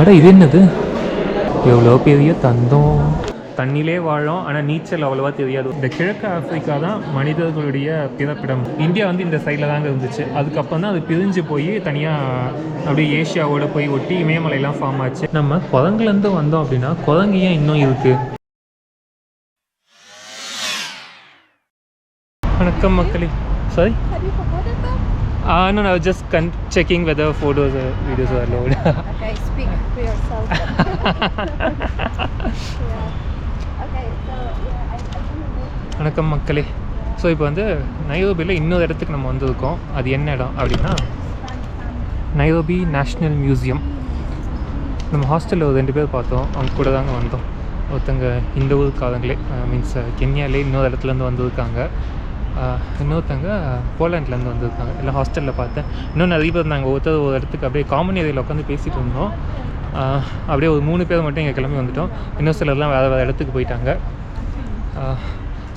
அட இது என்னது? எவ்வளோ பெரிய தந்தம். தண்ணிலே வாழும் ஆனால் நீச்சல் அவ்வளோவா தெரியாது. இந்த கிழக்கு ஆப்பிரிக்கா தான் மனிதர்களுடைய பிறப்பிடம். இந்தியா வந்து இந்த சைடில் தாங்க இருந்துச்சு. அதுக்கப்புறம் தான் அது பிரிஞ்சு போய் தனியாக அப்படியே ஏஷியாவோட போய் ஒட்டி இமயமலையெல்லாம் ஃபார்ம் ஆச்சு. நம்ம குரங்குலேருந்து வந்தோம் அப்படின்னா குரங்கு ஏன் இன்னும் இருக்குது வணக்கம் மக்களே. Sorry? Uh, no, was just con- checking whether photos or videos are allowed. Okay, speak. வணக்கம் மக்களே. ஸோ இப்போ வந்து நைரோபியில் இன்னொரு இடத்துக்கு நம்ம வந்திருக்கோம். அது என்ன இடம் அப்படின்னா நைரோபி நேஷ்னல் மியூசியம். நம்ம ஹாஸ்டலில் ஒரு ரெண்டு பேர் பார்த்தோம். அவங்க கூட தாங்க வந்தோம். ஒருத்தங்க இந்த ஊருக்காரங்களே மீன்ஸ் கென்யாலே இன்னொரு இடத்துலேருந்து வந்திருக்காங்க. இன்னொருத்தங்க போலாண்ட்லேருந்து வந்திருக்காங்க. எல்லாம் ஹாஸ்டலில் பார்த்தேன். இன்னும் நிறைய பேர் நாங்கள் ஒருத்தர் ஒரு இடத்துக்கு அப்படியே காமன் ஏரியாவில் உட்காந்து பேசிகிட்டு இருந்தோம். அப்படியே ஒரு மூணு பேர் மட்டும் இங்கே கிளம்பி வந்துட்டோம். இன்னும் சிலர்லாம் வேறு வேறு இடத்துக்கு போயிட்டாங்க.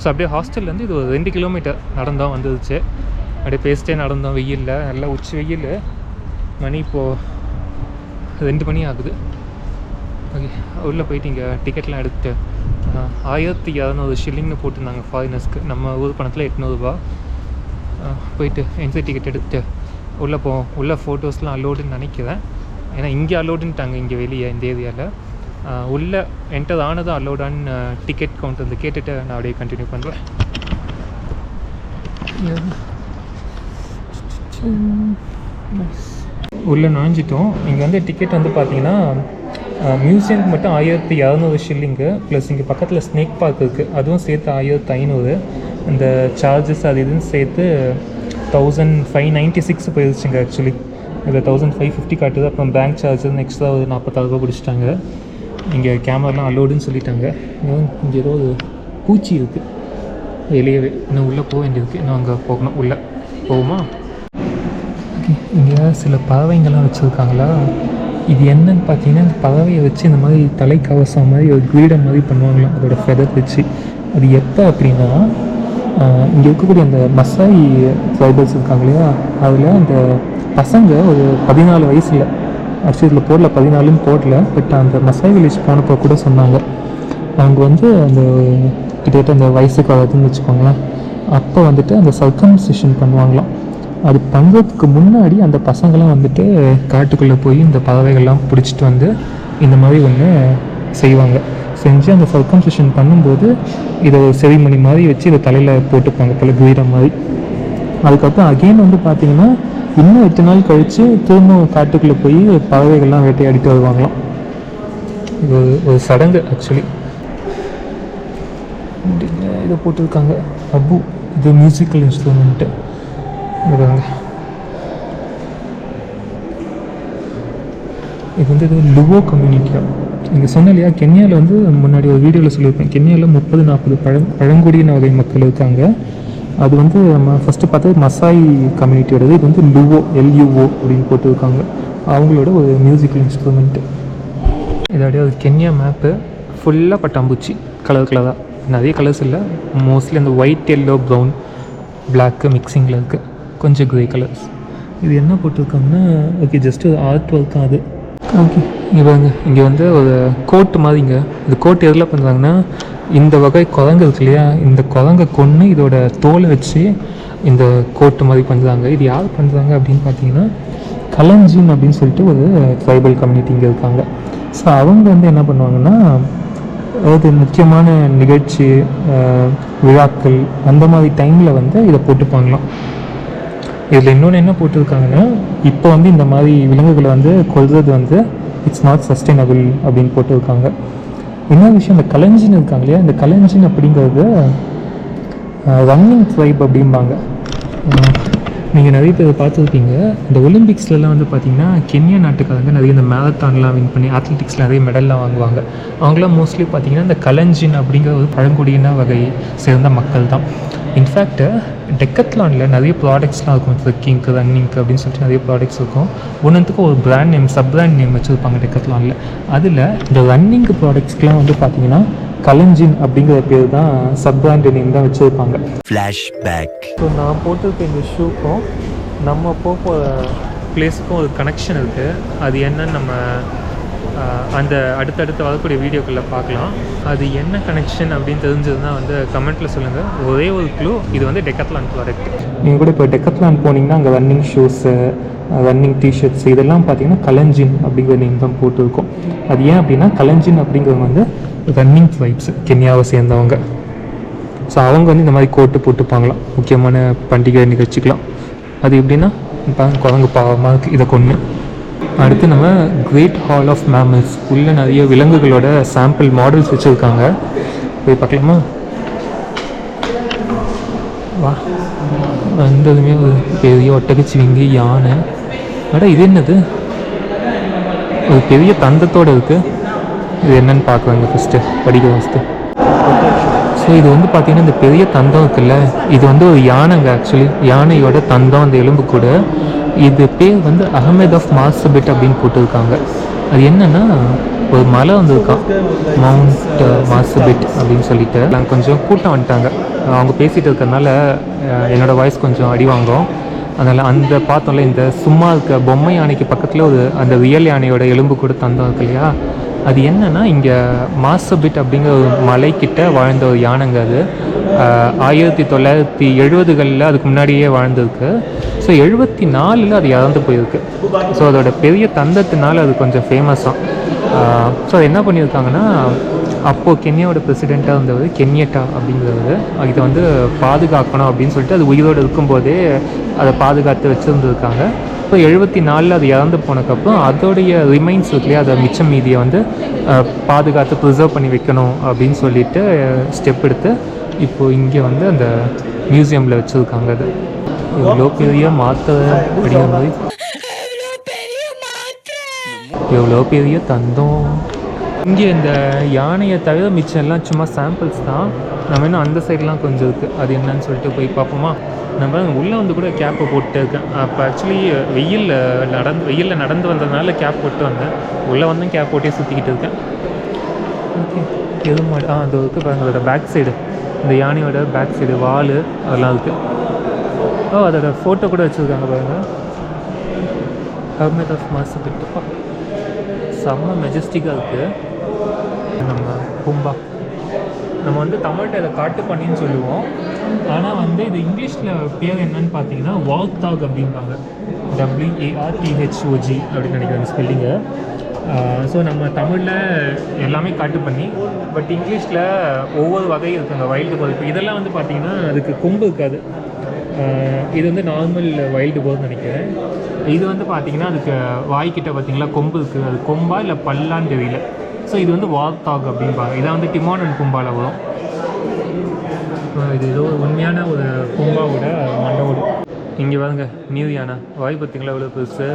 ஸோ அப்படியே ஹாஸ்டல்லேருந்து இது ஒரு ரெண்டு கிலோமீட்டர் நடந்தோம் வந்துருச்சு. அப்படியே பேசிட்டே நடந்தோம் வெயிலில். நல்லா உச்சி வெயில். மணி இப்போது ரெண்டு மணி ஆகுது. ஓகே உள்ளே போயிட்டு இங்கே டிக்கெட்லாம் எடுத்துட்டு ஆயிரத்தி இரநூறு ஷில்லிங்னு போட்டிருந்தாங்க ஃபாரினர்ஸ்க்கு நம்ம ஊர் பணத்தில் எட்நூறுபா. போயிட்டு என்ட்ரி டிக்கெட் எடுத்துட்டு உள்ளே போவோம் உள்ளே ஃபோட்டோஸ்லாம் அலோடுன்னு நினைக்கிறேன். ஏன்னா இங்கே அலோடுன்ட்டாங்க இங்கே வெளியே இந்த ஏரியாவில் உள்ளே என்டர் ஆனதும் அலோடான்னு டிக்கெட் கவுண்டரில் வந்து கேட்டுட்டு நான் அப்படியே கண்டினியூ பண்ணுறேன் உள்ளே நுழைஞ்சிட்டோம். இங்கே வந்து டிக்கெட் வந்து பார்த்தீங்கன்னா மியூசியம்க்கு மட்டும் ஆயிரத்தி இரநூறு ஷில்லிங்கு ப்ளஸ் இங்கே பக்கத்தில் ஸ்னேக் பார்க் இருக்குது அதுவும் சேர்த்து ஆயிரத்தி ஐநூறு. இந்த சார்ஜஸ் அது இதுன்னு சேர்த்து தௌசண்ட் ஃபைவ் நைன்ட்டி சிக்ஸ் போயிருச்சுங்க ஆக்சுவலி இதில் தௌசண்ட் ஃபைவ் ஃபிஃப்டி காட்டுது. அப்புறம் பேங்க் சார்ஜஸ் எக்ஸ்ட்ரா ஒரு நாற்பத்தாறு ரூபா பிடிச்சிட்டாங்க. இங்கே கேமராலாம் அலோடுன்னு சொல்லிட்டாங்க. இங்கே ஏதோ ஒரு பூச்சி இருக்குது வெளியவே. இன்னும் உள்ளே போக வேண்டியிருக்கு. இன்னும் அங்கே போகணும். உள்ளே போகுமா இங்கே சில பறவைங்கள்லாம் வச்சுருக்காங்களா? இது என்னன்னு பார்த்தீங்கன்னா இந்த பறவையை வச்சு இந்த மாதிரி தலைக்கவசம் மாதிரி ஒரு கிரீடம் மாதிரி பண்ணுவாங்களாம். அதோட ஃபெதர் வச்சு. அது எப்போ அப்படின்னா இங்கே இருக்கக்கூடிய அந்த மசாய் ட்ரைபல்ஸ் இருக்காங்க இல்லையா? அதில் அந்த பசங்க ஒரு பதினாலு வயசில் ஆக்சுவலி இதில் போடல பதினாலுன்னு போடல பட் அந்த மசாய் வில்லேஜ் போனப்போ கூட சொன்னாங்க. அவங்க வந்து அந்த கிட்டத்தட்ட அந்த வயசுக்கு வளர்த்துன்னு வச்சுக்கோங்களேன். அப்போ வந்துட்டு அந்த சர்க்கம்சிஷன் பண்ணுவாங்களாம். அது பண்ணுறதுக்கு முன்னாடி அந்த பசங்களாம் வந்துட்டு காட்டுக்குள்ளே போய் இந்த பறவைகள்லாம் பிடிச்சிட்டு வந்து இந்த மாதிரி ஒன்று செய்வாங்க. செஞ்சு அந்த சர்க்கம்சிஷன் பண்ணும்போது இதை ஒரு செரிமணி மாதிரி வச்சு இதை தலையில் போட்டுப்பாங்க போல குயிரம் மாதிரி. அதுக்கப்புறம் அகெயின் வந்து பார்த்திங்கன்னா இன்னும் எட்டு நாள் கழித்து திரும்பவும் காட்டுக்குள்ளே போய் பறவைகள்லாம் வேட்டையாடிட்டு வருவாங்களாம். இது ஒரு ஒரு சடங்கு ஆக்சுவலி இதை போட்டிருக்காங்க. அபு இது மியூசிக்கல் இன்ஸ்ட்ருமெண்ட்டு இதுதாங்க இது வந்து இது லுவோ கம்யூனிக்கியா நீங்கள் சொன்ன இல்லையா கென்யாவில் வந்து முன்னாடி ஒரு வீடியோவில் சொல்லியிருப்பேன். கென்யாவில் முப்பது நாற்பது பழ பழங்குடியின வகை மக்கள் இருக்காங்க. அது வந்து நம்ம ஃபஸ்ட்டு பார்த்தது மசாய் கம்யூனிட்டியோடது இது வந்து லுவோ எல்யூஓ அப்படின்னு போட்டிருக்காங்க. அவங்களோட ஒரு மியூசிக்கல் இன்ஸ்ட்ருமெண்ட்டு இதோடைய ஒரு கென்யா மேப்பு ஃபுல்லாக பட்டாம்பூச்சி கலர் கலராக நிறைய கலர்ஸ் இல்லை. மோஸ்ட்லி அந்த ஒயிட் எல்லோ ப்ரௌன் பிளாக்கு மிக்சிங்கில் இருக்குது கொஞ்சம் க்ரே கலர்ஸ் இது என்ன போட்டிருக்காங்கன்னா ஓகே ஜஸ்ட் ஒரு ஆர்ட் ஒர்க் அது. ஓகே இங்கே வந்து இங்கே வந்து ஒரு கோட் மாதிரிங்க இந்த கோட் எதில் பண்ணுறாங்கன்னா இந்த வகை குரங்கு இருக்கு இல்லையா இந்த குரங்கை கொன்று இதோட தோலை வச்சு இந்த கோட்டு மாதிரி பண்ணுறாங்க இது யார் பண்ணுறாங்க அப்படின்னு பார்த்தீங்கன்னா கலஞ்சின் அப்படின்னு சொல்லிட்டு ஒரு ட்ரைபல் கம்யூனிட்டி இங்கே இருக்காங்க. ஸோ அவங்க வந்து என்ன பண்ணுவாங்கன்னா அதாவது முக்கியமான நிகழ்ச்சி விழாக்கள் அந்த மாதிரி டைமில் வந்து இதை போட்டுப்பாங்களாம். இதில் இன்னொன்று என்ன போட்டிருக்காங்கன்னா இப்போ வந்து இந்த மாதிரி விலங்குகளை வந்து கொள்வது வந்து இட்ஸ் நாட் சஸ்டைனபிள் அப்படின்னு போட்டிருக்காங்க. இன்னொரு விஷயம் இந்த கலஞ்சின் இருக்காங்க இல்லையா? இந்த கலஞ்சின் அப்படிங்கிறது ரன்னிங் ட்ரைப் அப்படிம்பாங்க. நீங்கள் நிறைய பேர் பார்த்துருப்பீங்க. இந்த ஒலிம்பிக்ஸ்லலாம் வந்து பார்த்தீங்கன்னா கென்யா நாட்டுக்காரங்க நிறைய இந்த மேரத்தான்லாம் வின் பண்ணி அத்லெட்டிக்ஸில் நிறைய மெடல்லாம் வாங்குவாங்க. அவங்களாம் மோஸ்ட்லி பார்த்தீங்கன்னா இந்த கலஞ்சின் அப்படிங்கிற ஒரு பழங்குடியின வகை சேர்ந்த மக்கள் தான் இன்ஃபேக்ட் டெக்கத்லானில் நிறைய ப்ராடக்ட்ஸ்லாம் இருக்கும். ட்ரெக்கிங்க்கு ரன்னிங்க்கு அப்படின்னு சொல்லிட்டு நிறைய ப்ராடக்ட்ஸ் இருக்கும். ஒன்றுத்துக்கும் ஒரு brand name sub brand name வச்சுருப்பாங்க டெக்கத்லானில். அதில் இந்த ரன்னிங் ப்ராடக்ட்ஸ்க்குலாம் வந்து பார்த்தீங்கன்னா கலஞ்சின் அப்படிங்கிற பேர் தான் சப் பிராண்ட் நேம் தான் வச்சுருப்பாங்க. Flashback. ஸோ நான் போட்டிருக்க இந்த ஷூக்கும் நம்ம போக போகிற பிளேஸுக்கும் ஒரு கனெக்ஷன் இருக்குது அது என்னன்னு நம்ம அந்த அடுத்தடுத்து வரக்கூடிய வீடியோக்களில் பார்க்கலாம். அது என்ன கனெக்ஷன் அப்படின்னு தெரிஞ்சதுன்னா வந்து கமெண்ட்டில் சொல்லுங்கள் ஒரே ஒரு க்ளூ இது வந்து டெக்கத்லான் ப்ராடக்ட் நீங்கள் கூட இப்போ டெக்கத்லான் போனீங்கன்னா அங்கே ரன்னிங் ஷூஸு ரன்னிங் டிஷர்ட்ஸ் இதெல்லாம் பார்த்தீங்கன்னா கலஞ்சின் அப்படிங்கிற நேம் தான் போட்டிருக்கோம். அது ஏன் அப்படின்னா கலஞ்சின் அப்படிங்கிறவங்க வந்து ரன்னிங் ட்ரைப்ஸ் கென்யாவை சேர்ந்தவங்க. ஸோ அவங்க வந்து இந்த மாதிரி கோட்டு போட்டுப்பாங்களாம். முக்கியமான பண்டிகை நிகழ்ச்சிக்கலாம் அது எப்படின்னா இப்போ குரங்கு பாவமாக இருக்குது இதை கொன்று அடுத்து நம்ம கிரேட் ஹால் ஆஃப் மேமல்ஸ் உள்ளே நிறைய விலங்குகளோட சாம்பிள் மாடல்ஸ் வச்சுருக்காங்க. போய் பார்க்கலாமா? வா. வந்ததுமே ஒரு பெரிய ஒட்டகச்சிவிங்கி யானை. அடா இது என்னது? ஒரு பெரிய தந்தத்தோடு இருக்குது இது என்னன்னு பார்க்குறாங்க ஃபஸ்ட்டு படிக்க ஃபஸ்ட்டு ஸோ இது வந்து பார்த்திங்கன்னா இந்த பெரிய தந்தம் இருக்குல்ல. இது வந்து ஒரு யானைங்க ஆக்சுவலி யானையோட தந்தம் அந்த எலும்பு கூட. இது பேர் வந்து அகமது ஆஃப் மாசபிட் அப்படின்னு போட்டிருக்காங்க. அது என்னன்னா ஒரு மலை வந்திருக்கான். மவுண்ட் மாசபிட் அப்படின்னு சொல்லிட்டு. நாங்கள் கொஞ்சம் கூட்டம் வந்துட்டாங்க. அவங்க பேசிகிட்டு இருக்கறனால என்னோடய என்னோட வாய்ஸ் கொஞ்சம் அடி வாங்கும். அதனால் அந்த பார்த்தோம்ல இந்த சும்மா இருக்க பொம்மை யானைக்கு பக்கத்தில் ஒரு அந்த ரியல் யானையோட எலும்பு கூட தந்தோம் இருக்கு இல்லையா? அது என்னன்னா இங்கே மாசபிட் அப்படிங்கிற ஒரு மலைக்கிட்ட வாழ்ந்த ஒரு யானைங்க அது. ஆயிரத்தி தொள்ளாயிரத்தி எழுபதுகளில் அதுக்கு முன்னாடியே வாழ்ந்திருக்கு. ஸோ எழுபத்தி நாலில் அது இறந்து போயிருக்கு. ஸோ அதோட பெரிய தந்தத்தினால அது கொஞ்சம் ஃபேமஸாக ஸோ அது என்ன பண்ணியிருக்காங்கன்னா அப்போது கென்யாவோட பிரசிடெண்ட்டாக இருந்தவர் கென்யட்டா அப்படிங்கிறவர். இதை வந்து பாதுகாக்கணும் அப்படின்னு சொல்லிட்டு அது உயிரோடு இருக்கும்போதே அதை பாதுகாத்து வச்சுருந்துருக்காங்க. இப்போ எழுபத்தி நாலில் அது இறந்து போனதுக்கப்புறம் அதோடைய ரிமைன்ஸ் இருக்கு இல்லையா அதை மிச்சம் மீதியை வந்து பாதுகாத்து ப்ரிசர்வ் பண்ணி வைக்கணும் அப்படின்னு சொல்லிட்டு ஸ்டெப் எடுத்து இப்போது இங்கே வந்து அந்த மியூசியமில் வச்சுருக்காங்க அது. எவ்வளோ பெரிய மாற்ற அப்படிங்கிற மாதிரி எவ்வளோ பெரிய தந்தம். இங்கே இந்த யானையை தவிர மிச்சம் எல்லாம் சும்மா சாம்பிள்ஸ் தான். நம்ம இன்னும் அந்த சைட்லாம் கொஞ்சம் இருக்குது அது என்னன்னு சொல்லிட்டு போய் பார்ப்போமா? நம்ம உள்ளே வந்து கூட கேப்பை போட்டு இருக்கேன் அப்போ ஆக்சுவலி வெயிலில் நடந்து வெயிலில் நடந்து வந்ததுனால கேப் போட்டு வந்தேன். உள்ளே வந்தும் கேப் போட்டே சுற்றிக்கிட்டு இருக்கேன். ஓகே எது மாடு ஆ அது இருக்குது பாருங்களோட பேக் சைடு இந்த யானையோட பேக் சைடு வால் அதெல்லாம் இருக்குது ஓ அதோட ஃபோட்டோ கூட வச்சுருக்காங்க பாருங்கள் ஹர்மேத் ஆஃப் மாசபிட்டுப்பா செம்ம மெஜஸ்டிக்காக இருக்குது நம்ம பூம்பா. நம்ம வந்து தமிழ்கிட்ட இதை காட்டு பண்ணின்னு சொல்லுவோம். ஆனால் வந்து இது இங்கிலீஷில் பேர் என்னன்னு பார்த்தீங்கன்னா வால்தாக் அப்படிம்பாங்க. டபிள்யூஏஆர்டிஹெச்ஓஜி அப்படின்னு நினைக்கிறேன் ஸ்பெல்லிங்கு ஸோ நம்ம தமிழில் எல்லாமே காட்டு பண்ணி பட் இங்கிலீஷில் ஒவ்வொரு வகை இருக்குங்க வைல்டு போர் இப்போ இதெல்லாம் வந்து பார்த்தீங்கன்னா அதுக்கு கொம்பு இருக்காது. இது வந்து நார்மல் வைல்டு போர்னு நினைக்கிறேன். இது வந்து பார்த்தீங்கன்னா அதுக்கு வாய்க்கிட்ட பார்த்தீங்களா கொம்பு இருக்குது அது கொம்பா இல்லை பல்லான்னு தெரியல. ஸோ இது வந்து வால்தாக் அப்படிம்பாங்க இதான் வந்து டிமான் அண்ட் கும்பால வரும். இது ஏதோ ஒரு உண்மையான ஒரு கும்பாவோட மண்டவோடு இங்கே வாங்க நியூ யானா. வாய் பார்த்தீங்களா எவ்வளோ பெருசு.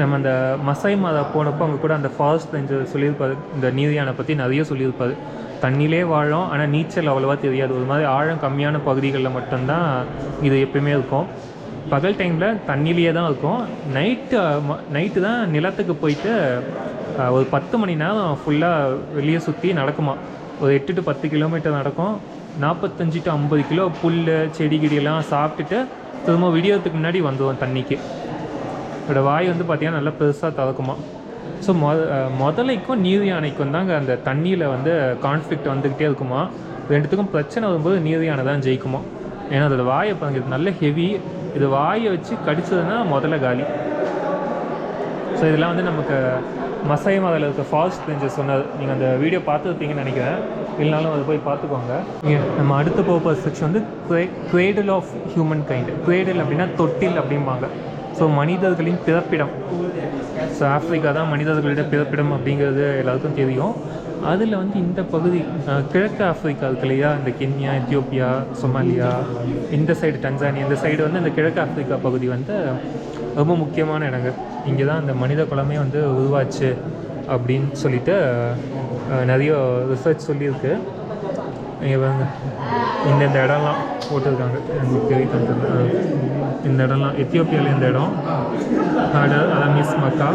நம்ம அந்த மசாய் மாதா போனப்போ அங்கே கூட அந்த ஃபாரஸ்ட் ரேஞ்சர் சொல்லியிருப்பாரு. இந்த நியூ யானை பற்றி நிறைய சொல்லியிருப்பாரு. தண்ணியிலே வாழும் ஆனால் நீச்சல் அவ்வளோவா தெரியாது. ஒரு மாதிரி ஆழம் கம்மியான பகுதிகளில் மட்டும்தான் இது எப்பயுமே இருக்கும். பகல் டைமில் தண்ணிலேயே தான் இருக்கும். நைட்டு நைட்டு தான் நிலத்துக்கு போயிட்டு ஒரு பத்து மணி நேரம் ஃபுல்லாக வெளியே சுற்றி நடக்குமா ஒரு எட்டு டு பத்து கிலோமீட்டர் நடக்கும். நாற்பத்தஞ்சு டு ஐம்பது கிலோ புல் செடி கிடியெல்லாம் சாப்பிட்டுட்டு திரும்ப விடியறதுக்கு முன்னாடி வந்துடும் தண்ணிக்கு. இதோட வாய் வந்து பார்த்திங்கன்னா நல்லா பெருசாக திறக்குமா ஸோ மொ முதலைக்கும் நீர் யானைக்கும் தாங்க அந்த தண்ணியில் வந்து கான்ஃப்ளிக்ட் வந்துக்கிட்டே இருக்குமா? ரெண்டுத்துக்கும் பிரச்சனை வரும்போது நீர் யானை தான் ஜெயிக்குமா? ஏன்னா அதோட வாயை பாருங்க இது நல்ல ஹெவி இது வாயை வச்சு கடிச்சதுன்னா முதல்ல காலி. ஸோ இதெல்லாம் வந்து நமக்கு மசாய மாதத்தில் இருக்க ஃபால்ஸ் ரேஞ்சர் சொன்னது நீங்கள் அந்த வீடியோ பார்த்துருப்பீங்கன்னு நினைக்கிறேன். இல்லைனாலும் அதை போய் பார்த்துக்கோங்க. நம்ம அடுத்த போக செக்ஷன் வந்து cradle of humankind cradle அப்படின்னா தொட்டில் அப்படிம்பாங்க. ஸோ மனிதர்களின் பிறப்பிடம். ஸோ ஆஃப்ரிக்கா தான் மனிதர்களிட பிறப்பிடம் அப்படிங்கிறது எல்லாருக்கும் தெரியும். அதில் வந்து இந்த பகுதி கிழக்கு ஆஃப்ரிக்கா இருக்கு இல்லையா? இந்த கென்யா எத்தியோப்பியா சொமாலியா இந்த சைடு டன்சானியா இந்த சைடு வந்து இந்த கிழக்கு ஆஃப்ரிக்கா பகுதி வந்து ரொம்ப முக்கியமான இடங்க இங்கே தான் அந்த மனித குலமே வந்து உருவாச்சு அப்படின்னு சொல்லிட்டு நிறைய ரிசர்ச் சொல்லியிருக்கு. இங்கே பாருங்க. இடம்லாம் போட்டிருக்காங்க. எனக்கு தெரிவித்து இந்த இடம்லாம் எத்தியோப்பியாவில் இந்த இடம். அதான் மிஸ் மக்கா.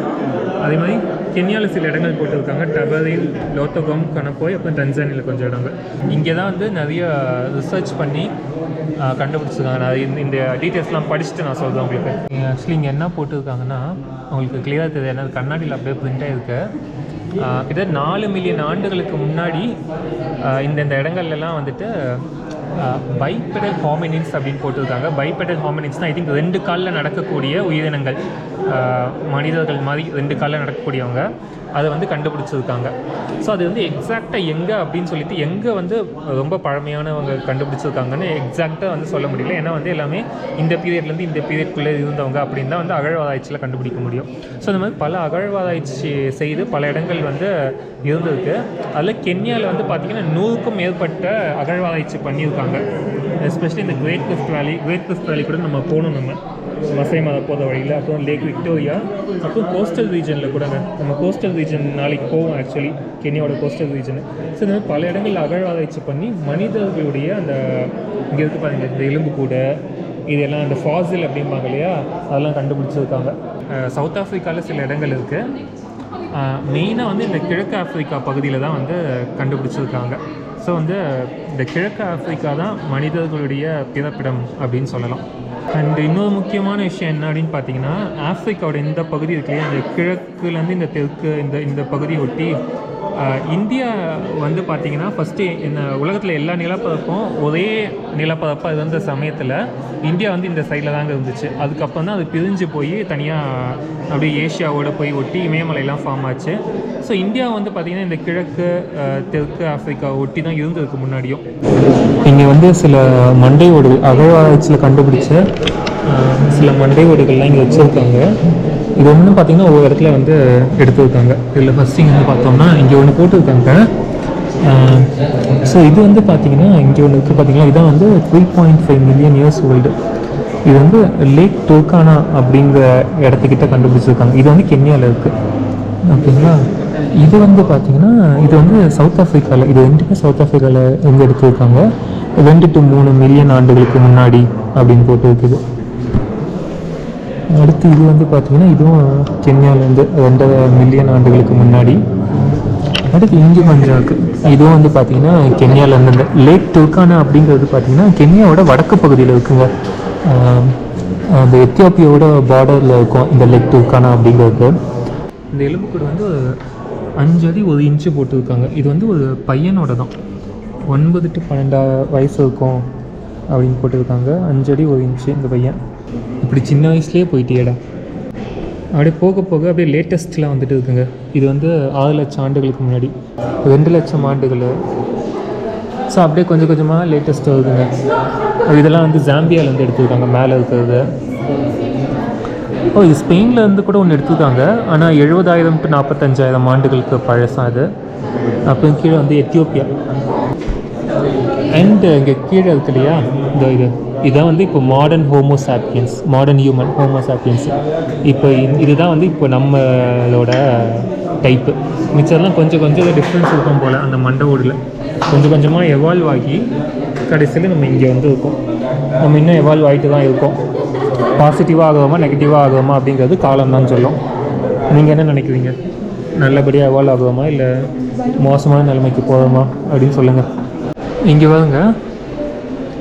அதே மாதிரி கென்யாவில் சில இடங்கள் போட்டிருக்காங்க. டபரில் லோத்தகம் கனப்போய் அப்புறம் டன்சானியில் கொஞ்சம் இடங்கள். இங்கே தான் வந்து நிறைய ரிசர்ச் பண்ணி கண்டுபிடிச்சிருக்காங்க. நான் இந்த இந்த டீட்டெயில்ஸ்லாம் படிச்சுட்டு நான் சொல்கிறேன் உங்களுக்கு. ஆக்சுவலி இங்கே என்ன போட்டிருக்காங்கன்னா உங்களுக்கு கிளியராக தெரியாது. ஏன்னா கண்ணாடியில் அப்படியே பிரிண்டாக இருக்கு ஆஹ் கிட்டத்தட்ட நாலு மில்லியன் ஆண்டுகளுக்கு முன்னாடி இந்தந்த இந்த இந்த இடங்கள்லாம் வந்துட்டு பைபெடல் ஹாமினின்ஸ் அப்படின்னு போட்டிருக்காங்க. பைபெடல் ஹாமினின்ஸ்னால் ஐ திங்க் ரெண்டு காலில் நடக்கக்கூடிய உயிரினங்கள். மனிதர்கள் மாதிரி ரெண்டு காலில் நடக்கக்கூடியவங்க. அதை வந்து கண்டுபிடிச்சிருக்காங்க. ஸோ அது வந்து எக்ஸாக்டாக எங்கே அப்படின்னு சொல்லிட்டு எங்கே வந்து ரொம்ப பழமையானவங்க கண்டுபிடிச்சிருக்காங்கன்னு எக்ஸாக்டாக வந்து சொல்ல முடியல. ஏன்னா வந்து எல்லாமே இந்த பீரியட்லேருந்து இந்த பீரியட்குள்ளே இருந்தவங்க அப்படின்னு தான் வந்து அகழ்வாராய்ச்சியில் கண்டுபிடிக்க முடியும். ஸோ இந்த மாதிரி பல அகழ்வாராய்ச்சி செய்து பல இடங்கள் வந்து இருந்திருக்கு. அதில் கென்யாவில் வந்து பார்த்திங்கன்னா நூறுக்கும் மேற்பட்ட அகழ்வாராய்ச்சி பண்ணியிருக்காங்க. எஸ்பெஷலி இந்த great rift valley great rift valley கூட நம்ம போகணும் நம்ம. மசை மலை போகிற வழியில் அப்புறம் லேக் விக்டோரியா அப்புறம் கோஸ்டல் ரீஜனில் கூட நம்ம கோஸ்டல் ரீஜன் நாளைக்கு போவோம் ஆக்சுவலி கென்யாவோட கோஸ்டல் ரீஜன் ஸோ இந்த மாதிரி பல இடங்களில் அகழ்வாராய்ச்சி பண்ணி மனிதர்களுடைய அந்த இங்கே இருக்கு பாருங்கள் இந்த எலும்பு கூட இதெல்லாம் அந்த ஃபாசில் அப்படிம்பாங்க இல்லையா அதெல்லாம் கண்டுபிடிச்சிருக்காங்க. சவுத் ஆஃப்ரிக்காவில் சில இடங்கள் இருக்குது மெயினாக வந்து இந்த கிழக்கு ஆஃப்ரிக்கா பகுதியில் தான் வந்து கண்டுபிடிச்சிருக்காங்க. ஸோ வந்து இந்த கிழக்கு ஆப்பிரிக்கா தான் மனிதர்களுடைய பிறப்பிடம் அப்படின்னு சொல்லலாம். அண்ட் இன்னொரு முக்கியமான விஷயம் என்ன அப்படின்னு பார்த்தீங்கன்னா ஆஃப்ரிக்காவோட இந்த பகுதி இருக்கு இல்லையா இந்த கிழக்குலேருந்து இந்த தெற்கு இந்த இந்த பகுதியை ஒட்டி இந்தியா வந்து பார்த்திங்கன்னா ஃபஸ்ட்டு இந்த உலகத்தில் எல்லா நிலப்பரப்பும் ஒரே நிலப்பரப்பாக இருந்த சமயத்தில் இந்தியா வந்து இந்த சைடில் தாங்க இருந்துச்சு. அதுக்கப்புறம் தான் அது பிரிஞ்சு போய் தனியாக அப்படியே ஏஷியாவோடு போய் ஒட்டி இமயமலையெல்லாம் ஃபார்ம் ஆச்சு. ஸோ இந்தியா வந்து பார்த்திங்கன்னா இந்த கிழக்கு தெற்கு ஆஃப்ரிக்கா ஒட்டி தான் இருந்ததுக்கு முன்னாடியும். இங்கே வந்து சில மண்டை ஓடு அகழ்வாராய்ச்சியில் கண்டுபிடிச்ச சில மண்டை ஓடுகள்லாம் இங்கே வச்சுருக்காங்க. இது ஒன்று பார்த்தீங்கன்னா ஒவ்வொரு இடத்துல வந்து எடுத்துருக்காங்க. இதில் ஃபஸ்ட்டு இங்கே வந்து பார்த்தோம்னா இங்கே ஒன்று போட்டிருக்காங்க. ஸோ இது வந்து பார்த்தீங்கன்னா இங்கே ஒன்று இருக்குது பார்த்தீங்கன்னா இதான் வந்து three point five million years old இது வந்து லேக் டோக்கானா அப்படிங்கிற இடத்துக்கிட்ட கண்டுபிடிச்சிருக்காங்க. இது வந்து கென்யாவில் இருக்குது ஓகேங்களா? இது வந்து பார்த்தீங்கன்னா இது வந்து சவுத் ஆஃப்ரிக்காவில் இது ரெண்டுமே சவுத் ஆஃப்ரிக்காவில் எங்கே எடுத்துருக்காங்க. ரெண்டு டு மூணு மில்லியன் ஆண்டுகளுக்கு முன்னாடி அப்படின்னு போட்டு இருக்குது அடுத்து இது வந்து பார்த்தீங்கன்னா இதுவும் கென்யாவிலேருந்து ரெண்டரை மில்லியன் ஆண்டுகளுக்கு முன்னாடி. அடுத்து இங்கே கொஞ்சம் இருக்குது இதுவும் வந்து பார்த்தீங்கன்னா கென்யாவிலேருந்து இந்த லேக் துர்கானா அப்படிங்கிறது பார்த்தீங்கன்னா கென்யாவோட வடக்கு பகுதியில் இருக்குங்க. அந்த எத்தியோப்பியாவோட பார்டரில் இருக்கும் இந்த லேக் துர்கானா அப்படிங்கிறது. இந்த எலும்புக்கூடு வந்து அஞ்சு அடி ஒரு இன்ச்சு போட்டிருக்காங்க. இது வந்து ஒரு பையனோட தான் ஒன்பது டு பன்னெண்டா வயசு இருக்கும் அப்படின்னு போட்டிருக்காங்க. அஞ்சடி ஒரு இன்ச்சு இந்த பையன். இப்படி சின்ன வயசுலேயே போயிட்டேடா அப்படியே போக போக அப்படியே லேட்டஸ்ட்டில் வந்துட்டு இருக்குங்க. இது வந்து ஆறு லட்சம் ஆண்டுகளுக்கு முன்னாடி. ரெண்டு லட்சம் ஆண்டுகள். ஸோ அப்படியே கொஞ்சம் கொஞ்சமாக லேட்டஸ்ட் வருதுங்க. இதெல்லாம் வந்து ஜாம்பியாலேருந்து எடுத்துருக்காங்க. மேலே இருக்கிறது. ஓ இது ஸ்பெயினில் இருந்து கூட ஒன்று எடுத்துருக்காங்க. ஆனால் எழுபதாயிரம் டு நாற்பத்தஞ்சாயிரம் ஆண்டுகளுக்கு பழசம் அது. அப்புறம் கீழே வந்து எத்தியோப்பியா. அண்ட் இங்கே கீழே இருக்கு இல்லையா? இந்த இது. இதான் வந்து இப்போ modern homo sapiens modern human homo sapiens இப்போ இதுதான் வந்து இப்போ நம்மளோட டைப்பு மிச்சம்லாம் கொஞ்சம் கொஞ்சம் டிஃப்ரென்ஸ் இருக்கும் போல் அந்த மண்டை ஓடில். கொஞ்சம் கொஞ்சமாக எவால்வ் ஆகி கடைசியில் நம்ம இங்கே வந்து இருக்கோம். நம்ம இன்னும் எவால்வ் ஆகிட்டு தான் இருக்கோம். பாசிட்டிவாக ஆகுமா நெகட்டிவாக ஆகுமா அப்படிங்கிறது காலம் தான் சொல்லும். நீங்கள் என்ன நினைக்கிறீங்க? நல்லபடியாக எவால்வ் ஆகுவோமா இல்லை மோசமான நிலைமைக்கு போகிறோமா அப்படின்னு சொல்லுங்கள் இங்கே வாங்க.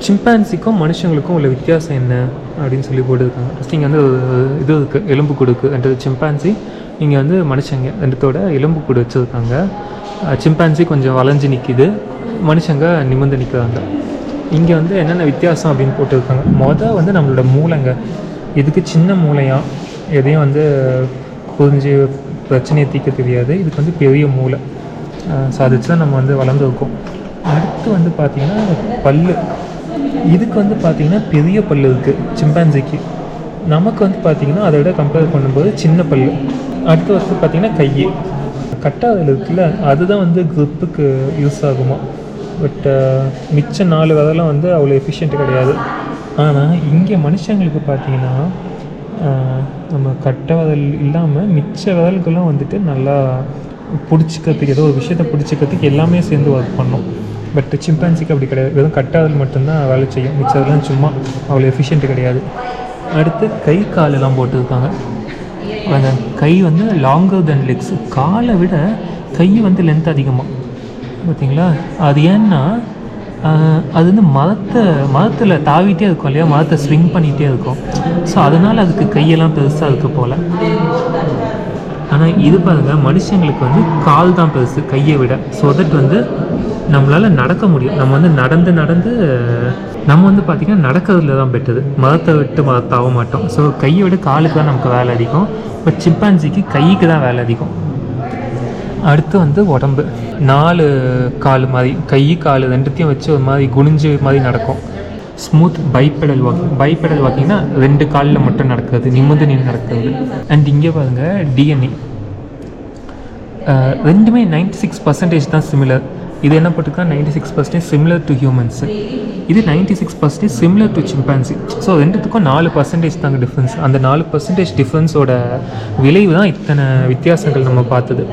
சிம்பான்சிக்கும் மனுஷங்களுக்கும் உள்ள வித்தியாசம் என்ன அப்படின்னு சொல்லி போட்டுருக்காங்க. ஃபஸ்ட் இங்கே வந்து ஒரு இது இருக்குது எலும்பு கொடுக்கு அண்ட் சிம்பான்சி. இங்கே வந்து மனுஷங்க ரெண்டுத்தோட எலும்பு கூடு வச்சுருக்காங்க. சிம்பான்சி கொஞ்சம் வளைஞ்சு நிற்கிது மனுஷங்க நிமிர்ந்து நிற்கிறாங்க இங்கே வந்து என்னென்ன வித்தியாசம் அப்படின்னு போட்டிருக்காங்க. மொதல் வந்து நம்மளோட மூளைங்க. இதுக்கு சின்ன மூளையாக எதையும் வந்து புரிஞ்சு பிரச்சனையை தீர்க்க தெரியாது. இதுக்கு வந்து பெரிய மூளை. சாதிச்சு தான் நம்ம வந்து வளர்ந்துருக்கோம் அடுத்து வந்து பார்த்திங்கன்னா பல்லு. இதுக்கு வந்து பார்த்திங்கன்னா பெரிய பல்லு இருக்குது சிம்பான்சிக்கு. நமக்கு வந்து பார்த்திங்கன்னா அதை விட கம்பேர் பண்ணும்போது சின்ன பல்லு. அடுத்து வந்து பார்த்திங்கன்னா கை கட்டாதல் இருக்குல்ல அதுதான் வந்து gripக்கு யூஸ் ஆகுமா. பட் மிச்ச நாலு விதெல்லாம் வந்து அவ்வளோ எஃபிஷியன்ட் கிடையாது. ஆனால் இங்கே மனுஷங்களுக்கு பார்த்திங்கன்னா நம்ம கட்டை வதல் இல்லாமல் மிச்ச விரல்களும் வந்துட்டு நல்லா பிடிச்சிக்கிறதுக்கு ஏதோ ஒரு விஷயத்தை பிடிச்சிக்கிறதுக்கு எல்லாமே சேர்ந்து ஒர்க் பண்ணோம். பட் சிம்பான்சிக்கு அப்படி கிடையாது. வெறும் கட்டாதல் மட்டும்தான் வேலை செய்யும். மிச்சதெல்லாம் சும்மா அவ்வளோ எஃபிஷியன்ட் கிடையாது. அடுத்து கை காலெல்லாம் போட்டிருக்காங்க. அந்த கை வந்து லாங்கர் தென் லெக்ஸ் காலை விட கை வந்து லென்த் அதிகமாக பார்த்தீங்களா? அது ஏன்னா அது வந்து மரத்தை மரத்தில் தாவிட்டே இருக்கும் இல்லையா? மரத்தை ஸ்விங் பண்ணிகிட்டே இருக்கும். ஸோ அதனால் அதுக்கு கையெல்லாம் பெருசாக இருக்க போல். ஆனால் இது பாருங்கள் மனுஷங்களுக்கு வந்து கால் தான் பெருசு கையை விட. ஸோ தட் வந்து நம்மளால் நடக்க முடியும். நம்ம வந்து நடந்து நடந்து நம்ம வந்து பார்த்திங்கன்னா நடக்கிறதுல தான் பெட்டது மதத்தை விட்டு மதத்தாக மாட்டோம். ஸோ கையை விட காலுக்கு தான் நமக்கு வேலை அதிகம். பட் சிம்பான்சிக்கு கைக்கு தான் வேலை அதிகம். அடுத்து வந்து உடம்பு. நாலு கால் மாதிரி கை கால் ரெண்டுத்தையும் வச்சு ஒரு மாதிரி குனிஞ்சு மாதிரி நடக்கும். ஸ்மூத் பைப்பெடல் வாக்கிங் பைப்பெடல் வாக்கிங்னா ரெண்டு காலில் மட்டும் நடக்கிறது நிமிந்து நின்று நடக்கிறது. அண்ட் இங்கே பாருங்க டிஎன்ஏ ரெண்டுமே நைன்டி சிக்ஸ் பர்சன்டேஜ் தான் சிமிலர் இது என்ன போட்டுக்கா ninety six percentage similar to humans இது ninety six percentage similar to chimpanzee so ரெண்டுத்துக்கும் நாலு பர்சன்டேஜ் தாங்க டிஃப்ரென்ஸ் அந்த நாலு பர்சன்டேஜ் டிஃப்ரென்ஸோட விளைவு தான் இத்தனை வித்தியாசங்கள் நம்ம பார்த்தது.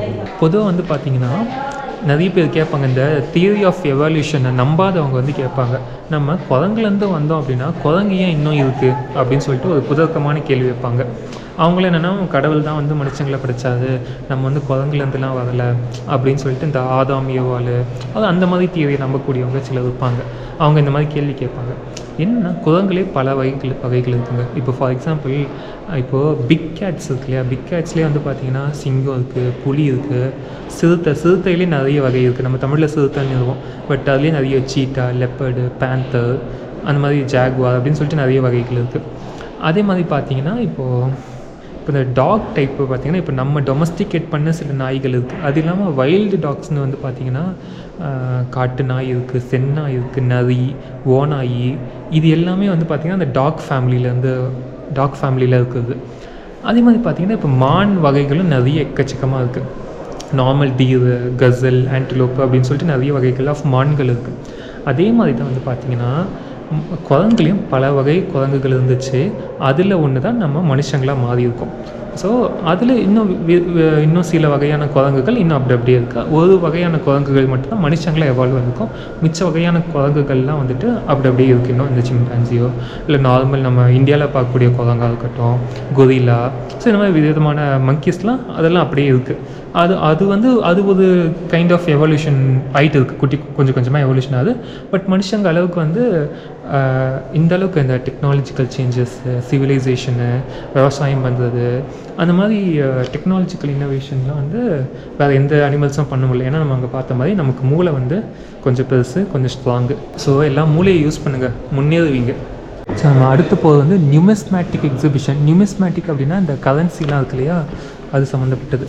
பொதுவாக வந்து பார்த்தீங்கன்னா நிறைய பேர் கேட்பாங்க இந்த தியரி ஆஃப் எவல்யூஷனை நம்பாதவங்க வந்து கேட்பாங்க. நம்ம குரங்குலேருந்து வந்தோம் அப்படின்னா குரங்கு ஏன் இன்னும் இருக்குது அப்படின்னு சொல்லிட்டு ஒரு புதக்கமான கேள்வி வைப்பாங்க. அவங்கள என்னென்னா கடவுள் தான் வந்து மனுஷங்களை படைச்சாரு. நம்ம வந்து குரங்குலேருந்துலாம் வரலை. அப்படின்னு சொல்லிட்டு இந்த ஆதாமியவாள் அது அந்த மாதிரி தீவிரை நம்பக்கூடியவங்க சிலர் இருப்பாங்க. அவங்க இந்த மாதிரி கேள்வி கேட்பாங்க. என்னன்னா குரங்குலே பல வகைகள் வகைகள் இருக்குங்க. இப்போ ஃபார் எக்ஸாம்பிள் இப்போது பிக் கேட்ஸ் இருக்கு இல்லையா? பிக் கேட்ஸ்லேயே வந்து பார்த்திங்கன்னா சிங்கம் இருக்குது புலி இருக்குது சிறுத்தை சிறுத்தையிலே நிறைய வகை இருக்குது நம்ம தமிழில் சிறுத்தைன்னு இருக்கும் பட் அதுலேயே நிறைய சீட்டா லெப்பர்டு பேந்தர் அந்த மாதிரி ஜாகுவார் அப்படின்னு சொல்லிட்டு நிறைய வகைகள் இருக்குது அதே மாதிரி பார்த்தீங்கன்னா இப்போது இப்போ இந்த டாக் டைப்பு பார்த்தீங்கன்னா இப்போ நம்ம டொமஸ்டிகேட் பண்ண சில நாய்கள் இருக்குது அது இல்லாமல் வைல்டு டாக்ஸ்னு வந்து பார்த்திங்கன்னா காட்டு நாய் இருக்குது செந்நாய் இருக்குது நரி ஓநாய் இது எல்லாமே வந்து பார்த்திங்கன்னா அந்த டாக் ஃபேமிலியிலேருந்து டாக் ஃபேமிலியில் இருக்குது. அதே மாதிரி பார்த்திங்கன்னா இப்போ மான் வகைகளும் நிறைய எக்கச்சக்கமாக இருக்குது நார்மல் டீரு கசல் ஆன்டிலோப்பு அப்படின்னு சொல்லிட்டு நிறைய வகைகள் ஆஃப் மான்கள் இருக்குது அதே மாதிரி தான் வந்து பார்த்திங்கன்னா குரங்குலையும் பல வகை குரங்குகள் இருந்துச்சு. அதில் ஒன்று தான் நம்ம மனுஷங்களாக மாறியிருக்கோம். ஸோ அதில் இன்னும் வி- இன்னும் சில வகையான குரங்குகள் இன்னும் அப்படி அப்படியே இருக்கா. ஒரு வகையான குரங்குகள் மட்டும்தான் மனுஷங்களாக எவால்வ் இருக்கும் மிச்ச வகையான குரங்குகள்லாம் வந்துட்டு அப்படி அப்படியே இருக்கு இன்னும் இந்த சிம்பான்சியோ இல்லை நார்மல் நம்ம இந்தியாவில் பார்க்கக்கூடிய குரங்காக இருக்கட்டும் கொரில்லா ஸோ இந்த மாதிரி விதமான மங்கீஸ்லாம் அதெல்லாம் அப்படியே இருக்குது அது அது வந்து அது ஒரு கைண்ட் ஆஃப் எவல்யூஷன் ஆகிட்டு இருக்குது குட்டி கொஞ்சம் கொஞ்சமாக எவல்யூஷன் ஆகுது. பட் மனுஷங்க அளவுக்கு வந்து இந்தளவுக்கு இந்த அளவுக்கு இந்த டெக்னாலஜிக்கல் சேஞ்சஸ்ஸு சிவிலைசேஷனு விவசாயம் பண்ணுறது அந்த மாதிரி டெக்னாலஜிக்கல் இன்னோவேஷன்லாம் வந்து வேறு எந்த அனிமல்ஸும் பண்ண முடியல. ஏன்னா நம்ம அங்கே பார்த்த மாதிரி நமக்கு மூளை வந்து கொஞ்சம் பெருசு கொஞ்சம் ஸ்ட்ராங்கு ஸோ எல்லாம் மூளையை யூஸ் பண்ணுங்கள் முன்னேறுவீங்க. ஸோ நம்ம அடுத்து போகிறது வந்து நியூமிஸ்மேட்டிக் எக்ஸிபிஷன் நியூமிஸ்மேட்டிக் அப்படின்னா இந்த கரன்சிலாம் இருக்கு இல்லையா? அது சம்மந்தப்பட்டது